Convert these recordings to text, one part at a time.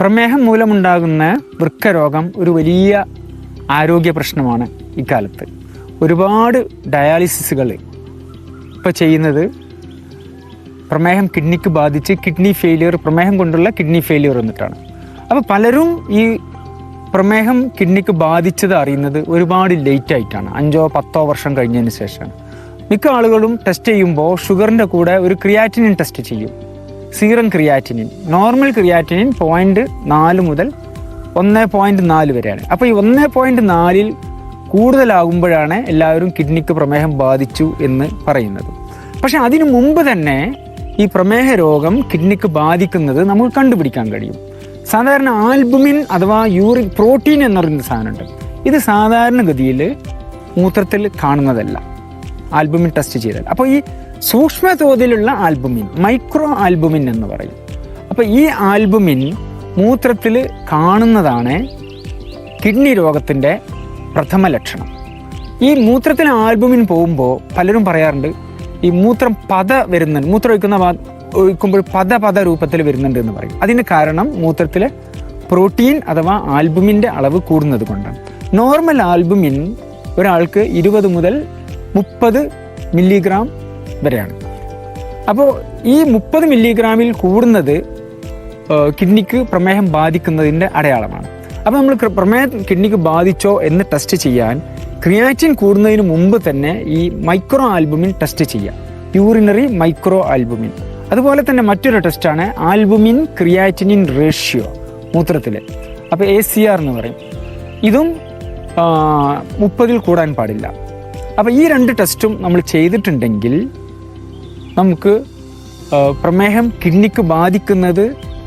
പ്രമേഹം മൂലമുണ്ടാകുന്ന വൃക്കരോഗം ഒരു വലിയ ആരോഗ്യ പ്രശ്നമാണ് ഇക്കാലത്ത്. ഒരുപാട് ഡയാലിസിസുകൾ ഇപ്പോൾ ചെയ്യുന്നത് പ്രമേഹം കിഡ്നിക്ക് ബാധിച്ച് കിഡ്നി ഫെയിലിയർ പ്രമേഹം കൊണ്ടുള്ള കിഡ്നി ഫെയിലിയർ എന്നിട്ടാണ് അപ്പോൾ പലരും ഈ പ്രമേഹം കിഡ്നിക്ക് ബാധിച്ചത് അറിയുന്നത് ഒരുപാട് ലേറ്റ് ആയിട്ടാണ്. അഞ്ചോ പത്തോ വർഷം കഴിഞ്ഞതിന് ശേഷമാണ്. മിക്ക ആളുകളും ടെസ്റ്റ് ചെയ്യുമ്പോൾ ഷുഗറിന്റെ കൂടെ ഒരു ക്രിയാറ്റിനിൻ ടെസ്റ്റ് ചെയ്യും. Serum creatinine. Normal creatinine point നാല് മുതൽ ഒന്ന് പോയിന്റ് നാല് വരെയാണ്. അപ്പോൾ ഈ ഒന്ന് പോയിന്റ് നാലിൽ കൂടുതലാകുമ്പോഴാണ് എല്ലാവരും കിഡ്നിക്ക് പ്രമേഹം ബാധിച്ചു എന്ന് പറയുന്നത്. പക്ഷെ അതിനു മുമ്പ് തന്നെ ഈ പ്രമേഹ രോഗം കിഡ്നിക്ക് ബാധിക്കുന്നത് നമുക്ക് കണ്ടുപിടിക്കാൻ കഴിയും. സാധാരണ ആൽബുമിൻ അഥവാ യൂറിൻ പ്രോട്ടീൻ എന്ന് പറയുന്ന സാധനമുണ്ട്. ഇത് സാധാരണഗതിയിൽ മൂത്രത്തിൽ കാണുന്നതല്ല. ആൽബുമിൻ ടെസ്റ്റ് ചെയ്താൽ. അപ്പോൾ ഈ സൂക്ഷ്മ തോതിലുള്ള ആൽബുമിൻ മൈക്രോ ആൽബുമിൻ എന്ന് പറയും. അപ്പോൾ ഈ ആൽബുമിൻ മൂത്രത്തിൽ കാണുന്നതാണ് കിഡ്നി രോഗത്തിന്റെ പ്രഥമ ലക്ഷണം. ഈ മൂത്രത്തിൽ ആൽബുമിൻ പോകുമ്പോൾ പലരും പറയാറുണ്ട് ഈ മൂത്രം പത വരുന്നുണ്ട് മൂത്രം ഒഴിക്കുന്ന ഒഴിക്കുമ്പോൾ പത പത രൂപത്തിൽ വരുന്നുണ്ട് എന്ന് പറയും. അതിന് കാരണം മൂത്രത്തിൽ പ്രോട്ടീൻ അഥവാ ആൽബുമിന്റെ അളവ് കൂടുന്നത് കൊണ്ടാണ്. നോർമൽ ആൽബുമിൻ ഒരാൾക്ക് ഇരുപത് മുതൽ മുപ്പത് മില്ലിഗ്രാം വരെയാണ്. അപ്പോൾ ഈ മുപ്പത് മില്ലിഗ്രാമിൽ കൂടുന്നത് കിഡ്നിക്ക് പ്രമേഹം ബാധിക്കുന്നതിന്റെ അടയാളമാണ്. അപ്പോൾ നമ്മൾ പ്രമേഹം കിഡ്നിക്ക് ബാധിച്ചോ എന്ന് ടെസ്റ്റ് ചെയ്യാൻ ക്രിയാറ്റിൻ കൂടുന്നതിന് മുമ്പ് തന്നെ ഈ മൈക്രോ ആൽബുമിൻ ടെസ്റ്റ് ചെയ്യാം യൂറിനറി മൈക്രോ ആൽബുമിൻ. അതുപോലെ തന്നെ മറ്റൊരു ടെസ്റ്റാണ് ആൽബുമിൻ ക്രിയാറ്റിനിൻ റേഷ്യോ മൂത്രത്തിൽ അപ്പോൾ എ സി ആർ എന്ന് പറയും. ഇതും മുപ്പതിൽ കൂടാൻ പാടില്ല. അപ്പോൾ ഈ രണ്ട് ടെസ്റ്റും നമ്മൾ ചെയ്തിട്ടുണ്ടെങ്കിൽ നമുക്ക് പ്രമേഹം കിഡ്നിക്ക് ബാധിക്കുന്നത്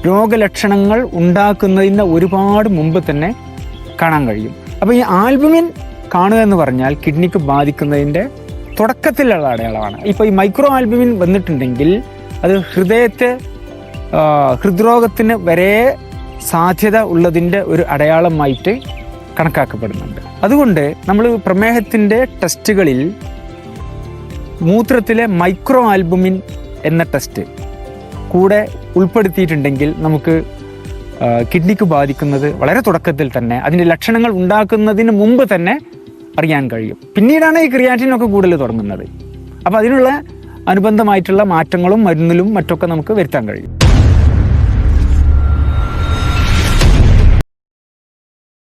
രോഗലക്ഷണങ്ങൾ ഉണ്ടാക്കുന്നതിന് ഒരുപാട് മുമ്പ് തന്നെ കാണാൻ കഴിയും. അപ്പോൾ ഈ ആൽബുമിൻ കാണുക എന്ന് പറഞ്ഞാൽ കിഡ്നിക്ക് ബാധിക്കുന്നതിന്റെ തുടക്കത്തിലുള്ള അടയാളമാണ്. ഇപ്പോൾ ഈ മൈക്രോ ആൽബുമിൻ വന്നിട്ടുണ്ടെങ്കിൽ അത് ഹൃദയത്തെ ഹൃദ്രോഗത്തിന് വരെ സാധ്യത ഉള്ളതിന്റെ ഒരു അടയാളമായിട്ട് കണക്കാക്കപ്പെടുന്നുണ്ട്. അതുകൊണ്ട് നമ്മൾ പ്രമേഹത്തിന്റെ ടെസ്റ്റുകളിൽ മൂത്രത്തിലെ മൈക്രോ ആൽബുമിൻ എന്ന ടെസ്റ്റ് കൂടെ ഉൾപ്പെടുത്തിയിട്ടുണ്ടെങ്കിൽ നമുക്ക് കിഡ്നിക്ക് ബാധിക്കുന്നത് വളരെ തുടക്കത്തിൽ തന്നെ അതിന്റെ ലക്ഷണങ്ങൾ ഉണ്ടാക്കുന്നതിന് മുമ്പ് തന്നെ അറിയാൻ കഴിയും. പിന്നീടാണ് ഈ ക്രിയാറ്റിനൊക്കെ കൂടുതൽ തുടങ്ങുന്നത്. അപ്പോൾ അതിനുള്ള അനുബന്ധമായിട്ടുള്ള മാറ്റങ്ങളും മരുന്നിലും മറ്റൊക്കെ നമുക്ക് വരുത്താൻ കഴിയും.